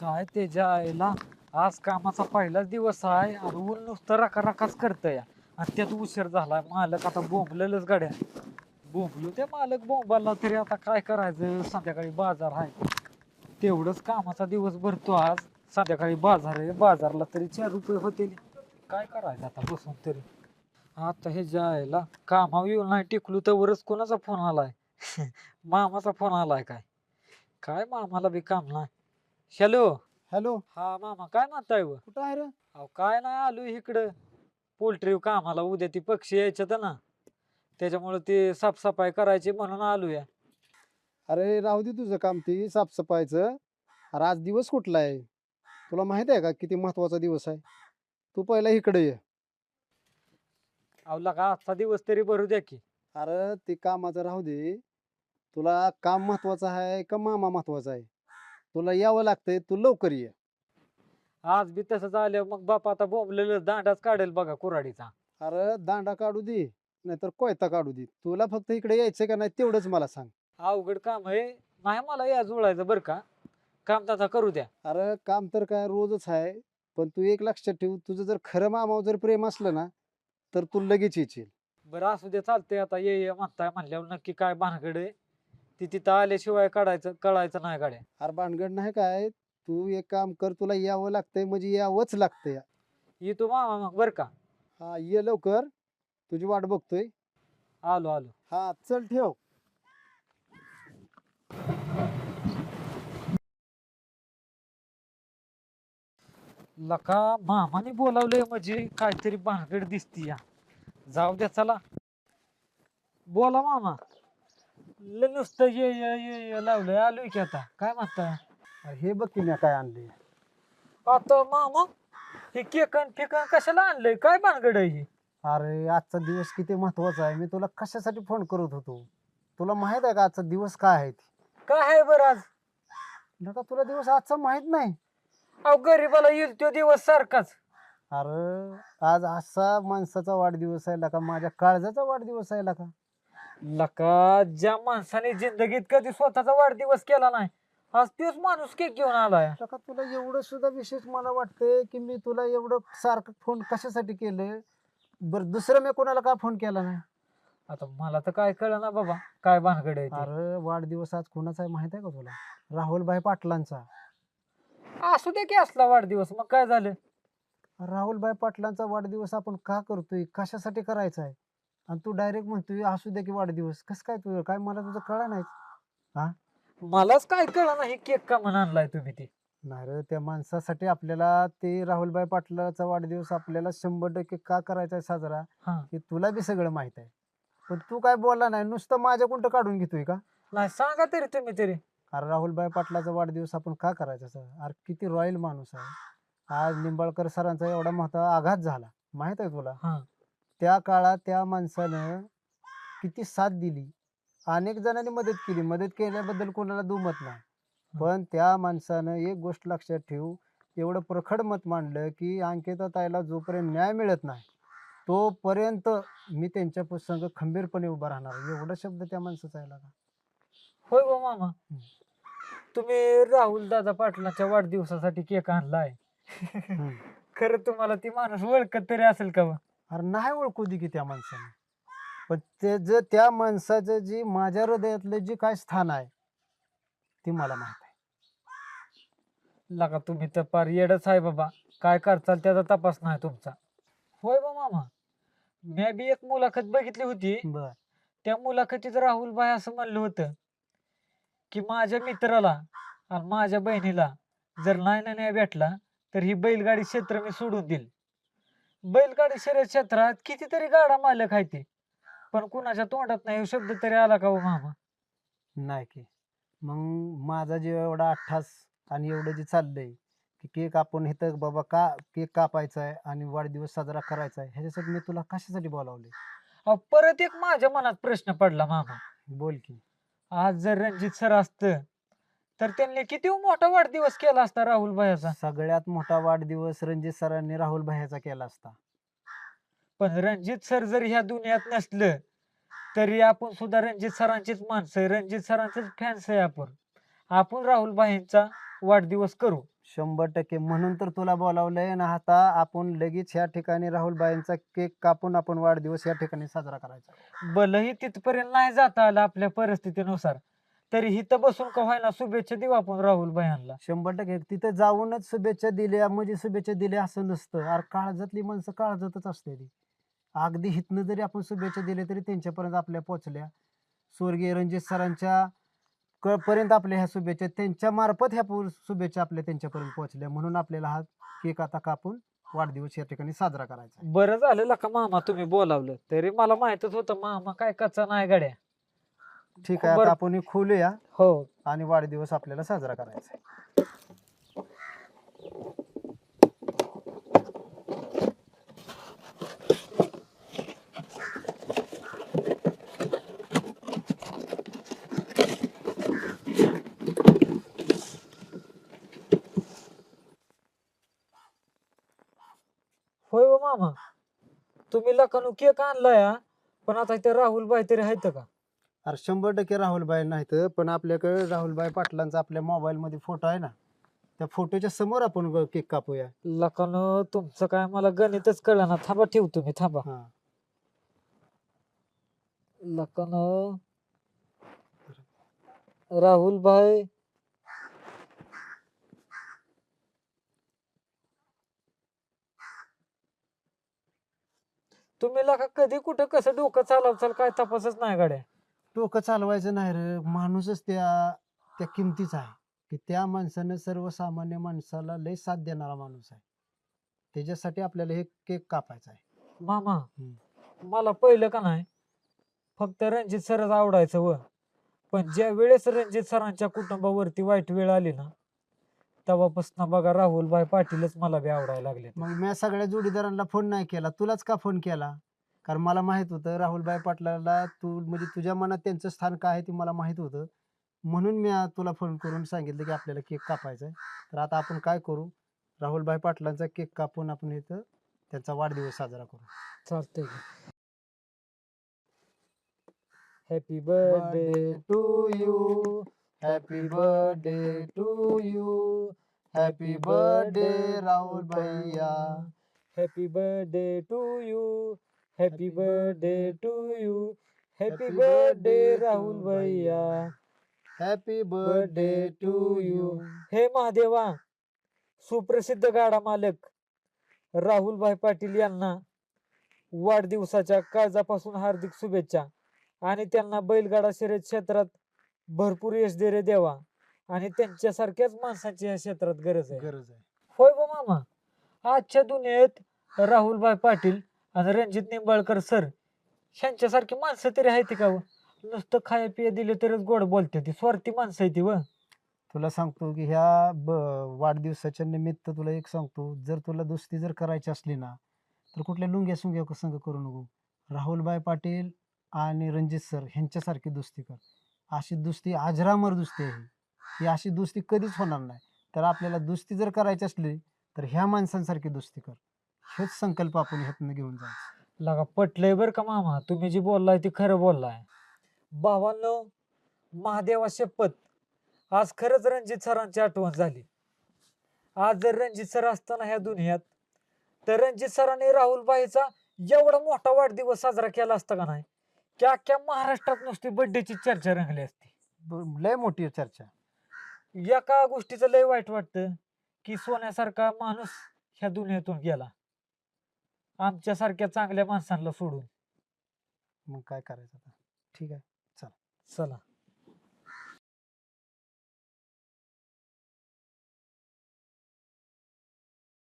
काय त्याच्या आईला आज कामाचा पहिलाच दिवस आहे आणि ऊन नुसतं राखा राखाच करतंय. आणि त्यात उशीर झालाय. मालक आता बोंबलेलंच गाड्या. बोंबलो ते मालक बोंबाला तरी आता काय करायचं? संध्याकाळी बाजार आहे. तेवढंच कामाचा दिवस भरतो आज. संध्याकाळी बाजार आहे. बाजारला तरी चार रुपये होतील. काय करायचं आता बसून तरी? आता हे जायला. कामावर येऊन नाही टिकलो तरच कोणाचा फोन आलाय? मामाचा फोन आलाय काय? काय मामाला बी काम नाही. हॅलो. हॅलो. हा मामा काय म्हणताय व? कुठं आहे रे? अहो काय नाही आलो इकडं. पोल्ट्री कामाला उद्या ती पक्षी यायच्यात ना. त्याच्यामुळे ते साफसफाई करायची म्हणून आलोय. अरे राहू दे तुझं काम ते साफसफाईचं. अरे आज दिवस कुठला आहे? तुला माहीत आहे का किती महत्त्वाचा दिवस आहे? तू पहिला इकडे ये. अहो का आजचा दिवस तरी भरू द्या की. अरे ते कामाचं राहू दे. तुला काम महत्वाचं आहे का मामा महत्त्वाचा आहे? तुला यावं लागतंय तू लवकर ये. आज बी तसं झालं मग बाप आता बोंबलेलं दांडाच काढेल बघा कुराडीचा अरे दांडा काढू दे नाहीतर कोयता काढू दे. तुला फक्त इकडे यायचं का नाही तेवढंच मला सांग. अवघड काम आहे. नाही मला या जुळायचं बरं का? काम तसा करू द्या. अरे काम तर काय रोजच आहे पण तू एक लक्षात ठेव तुझं जर खरं मामावर जर प्रेम असलं ना तर तू लगेच येशील. बरं असू दे चालतंय आता. ये ये म्हणताय म्हणल्यावर नक्की काय भानगड आहे? ती तिथं आल्याशिवाय काढायचं कळायचं नाही गाड्या. अरे भानगड नाही काय? तू एक काम कर तुला यावं लागतंय म्हणजे यावंच लागतंय. येतो मामा मग बरं का? हा ये लवकर. तुझी वाट बघतोय. आलो आलो. हा चल ठेव. लका मामाने बोलावलंय म्हणजे काहीतरी भानगड दिसती या जाऊ द्या चला. बोला मामा. ल नुसतं ये ये ये ये लावलंय. आलोय की आता. काय म्हणताय अरे हे बघ की मी काय आणले आता मामा हे केकन फेकन कशाला आणलंय? काय भानगड आहे ही? अरे आजचा दिवस किती महत्त्वाचा आहे. मी तुला कशासाठी फोन करत होतो? तुला माहीत आहे का आजचा दिवस काय आहे? ते? काय आहे बरं आज? नका तुला दिवस आजचा माहीत नाही. अहो गरीबाला येईल तो दिवस सारखाच. अरे आज असा माणसाचा वाढदिवस आहे का? माझ्या काळजाचा वाढदिवस आहे का? लका ज्या माणसाने जिंदगीत कधी स्वतःचा वाढदिवस केला नाही आज तोच माणूस केक घेऊन आलाय. का तुला एवढं सुद्धा विशेष मला वाटतंय की मी तुला एवढं सारखं फोन कशासाठी केलं बरं दुसरं मी कोणाला का फोन केला नाही? आता मला तर काय कळलं ना बाबा काय भानगड आहे ते. अरे वाढदिवस आज कोणाचा आहे माहीत आहे का तुला? राहुलभाई पाटलांचा. असू दे की असला वाढदिवस मग काय झालं? राहुलभाई पाटलांचा वाढदिवस आपण का करतोय? कशासाठी करायचा आहे? आणि तू डायरेक्ट म्हणतोय असू दे की वाढदिवस. कसं काय तुझं? काय मला तुझं कळा नाही मलाच काय कळलं नाही केक का म्हणून आणलाय तुम्ही ते. नाही रे त्या माणसासाठी आपल्याला ते राहुलभाई पाटलाचा वाढदिवस आपल्याला शंभर टक्के का करायचा आहे साजरा? हा. हे तुला बी सगळं माहीत आहे. पण तू काय बोलला नाही नुसतं माझ्या कुंट काढून घेतोय का? नाही सांगा तरी तुम्ही तरी. अरे राहुलभाई पाटलाचा वाढदिवस आपण का करायचा सर अरे किती रॉयल माणूस आहे. आज निंबाळकर सरांचा एवढा मोठा आघात झाला. माहीत आहे तुला? हा. त्या काळात त्या माणसानं किती साथ दिली. अनेक जणांनी मदत केली. मदत केल्याबद्दल कोणाला दुमत नाही. पण त्या माणसानं एक गोष्ट लक्षात ठेवू एवढं प्रखड मत मांडलं की अंकिता ताईला जोपर्यंत न्याय मिळत नाही तोपर्यंत मी त्यांच्या संग खंबीरपणे उभा राहणार. एवढा शब्द त्या माणसाचा आहे का होय बा मामा. तुम्ही राहुल दादा पाटलाच्या वाढदिवसासाठी केक आणलाय. खरं तुम्हाला ती माणूस ओळखत तरी असेल का बा? अरे नाही ओळखू दे की त्या माणसाने. पण ते जे त्या माणसाचं जी माझ्या हृदयातलं जे काय स्थान आहे ते मला माहीत आहे. लगा तुम्ही तर पार येडच आहे बाबा. काय करचाल त्याचा तपास नाही तुमचा. होय बा मामा. मी बी एक मुलाखत बघितली होती. बर. त्या मुलाखतीत राहुल भाई असं म्हणलं होतं की माझ्या मित्राला आणि माझ्या बहिणीला जर नाही न्याय भेटला तर ही बैलगाडी क्षेत्र मी सोडून देईल. बैलगाडी शर्यत क्षेत्रात कितीतरी गाडा मालक आहे ते. पण कुणाच्या तोंडात नाही ह्यो शब्द तरी आला का हो मामा? नाही की. मग माझा जे एवढा अठ्ठास आणि एवढं जे चाललंय की केक आपण इथं बाबा का केक कापायचा आहे आणि वाढदिवस साजरा करायचा आहे ह्याच्यासाठी मी तुला कशासाठी बोलावले अहो, परत एक माझ्या मनात प्रश्न पडला मामा. बोल की. आज जर रणजित सर असत तर त्यांनी किती मोठा वाढदिवस केला असता राहुल भाईचा सगळ्यात मोठा वाढदिवस रणजित सरांनी राहुल भाईचा केला असता. पण रणजित सर जर ह्या दुनियात नसलं तरी आपण सुद्धा रणजित सरांचीच माणसं आहे. रणजित सरांचेच फॅन्स आहे आपण. आपण राहुल भाईंचा वाढदिवस करू. शंभर टक्के. म्हणून तर तुला बोलावलंय ना आता आपण लगेच ह्या ठिकाणी राहुल बाईंचा केक कापून आपण वाढदिवस या ठिकाणी साजरा करायचा. भलेही तिथपर्यंत नाही जाता आलं आपल्या परिस्थितीनुसार. तरी हिथं बसून का व्हायना शुभेच्छा देऊ आपण राहुल भयांना शंभर टक्के. तिथे जाऊनच शुभेच्छा दिल्या म्हणजे शुभेच्छा दिल्या असं नसतं. अरे काळजातली माणसं काळजातच असते ती. अगदी हितनं जरी आपण शुभेच्छा दिल्या तरी त्यांच्यापर्यंत आपल्या पोचल्या. स्वर्गीय रणजित सरांच्या क- पर्यंत आपल्या ह्या शुभेच्छा त्यांच्या मार्फत ह्या शुभेच्छा आपल्या त्यांच्यापर्यंत पोहोचल्या म्हणून आपल्याला हा केक आता कापून वाढदिवस या ठिकाणी साजरा करायचा. बरं झालं का मामा तुम्ही बोलावलं. तरी मला माहितच होतं मामा काय कच्चा नाही गाड्या. ठीक आहे बरं. आता आपण हे खोलूया हो आणि वाढदिवस आपल्याला साजरा करायचा आहे होय हो मामा तुम्ही लकानू केक आणलाय हा? पण आता इथे राहुल बाई तरी आहेत का अरे शंभर टक्के राहुलबाई नाहीत पण आपल्याकडे राहुलबाई पाटलांचा आपल्या मोबाईल मध्ये फोटो आहे ना त्या फोटोच्या समोर आपण ग- केक कापूया. लकानू तुमचं काय मला गणितच कळलं ना. थांबा ठेवतो मी थांबा. हा. लकानू राहुल भाई तुम्ही लका कधी कुठं कसं डोकं चालवचाल काय तपासच नाही गाड्या. डोकं चालवायचं नाही रे. माणूसच त्या त्या किमतीचा आहे. की त्या माणसानं सर्वसामान्य माणसाला लय साथ देणारा माणूस आहे. त्याच्यासाठी आपल्याला हे केक कापायचा आहे. मामा. मला पहिलं का नाही फक्त रणजित सरच आवडायचं व. पण ज्या वेळेस रणजित सरांच्या कुटुंबावरती वाईट वेळ आली ना तेव्हापासून बघा राहुल भाई पाटीलच मला बी आवडायला लागले मग मी सगळ्या जोडीदारांना फोन नाही केला. तुलाच का फोन केला? कारण मला माहीत होतं राहुलबाई पाटलाला तू म्हणजे तुझ्या मनात त्यांचं स्थान काय आहे ते मला माहीत होतं. म्हणून मी तुला फोन करून सांगितलं की आपल्याला केक कापायचा आहे तर आता आपण काय करू? राहुलबाई पाटलांचा केक कापून आपण इथं त्यांचा वाढदिवस साजरा करू. चालतंय happy birthday to you happy birthday to you happy birthday Rahul भैया happy birthday to you happy birthday to you happy birthday Rahul भैया हॅपी बर्थडे टू यू हे महादेवा सुप्रसिद्ध गाडा मालक राहुलभाई पाटील यांना वाढदिवसाच्या काळजापासून हार्दिक शुभेच्छा. आणि त्यांना बैलगाडा शर्यत क्षेत्रात भरपूर यश दे रे देवा. आणि त्यांच्यासारख्याच माणसांची या क्षेत्रात गरज आहे. गरज आहे. होय बा मामा? आजच्या दुनियेत राहुलभाई पाटील आणि रणजित निंबाळकर सर ह्यांच्यासारखी माणसं तरी आहेत का व? नुसतं खाया पिया दिले तरच गोड बोलते ती स्वार्थी माणसं आहे ती व. तुला सांगतो की ह्या ब वाढदिवसाच्या निमित्त तुला एक सांगतो जर तुला दोस्ती जर करायची असली ना तर कुठल्या लुंग्या सुंग्या संग करू नको. राहुलबाई पाटील आणि रणजित सर ह्यांच्यासारखी दोस्ती कर. अशी दोस्ती आजरामर दोस्ती आहे ही. अशी दोस्ती कधीच होणार नाही. तर आपल्याला दोस्ती जर करायची असली तर ह्या माणसांसारखी दोस्ती कर. हेच संकल्प आपण ह्यातनं घेऊन जायचं. लगा पटलंय बर का मामा तुम्ही जी बोललाय ते खरं बोललाय. भावांनो महादेवा शपथ आज खरंच रणजित सरांची आठवण झाली. आज जर रणजित सर असताना ह्या दुनियात तर रणजित सरांनी राहुलबाईचा एवढा मोठा वाढदिवस साजरा केला असता का नाही? की अख्ख्या महाराष्ट्रात नुसती बर्थडेची चर्चा रंगली असती. ब- लय मोठी चर्चा. एका गोष्टीचं लय वाईट वाटतं की सोन्यासारखा माणूस ह्या दुनियेतून गेला. आमच्यासारख्या चांगल्या माणसांना सोडून. मग काय करायचं आता? ठीक आहे. चला.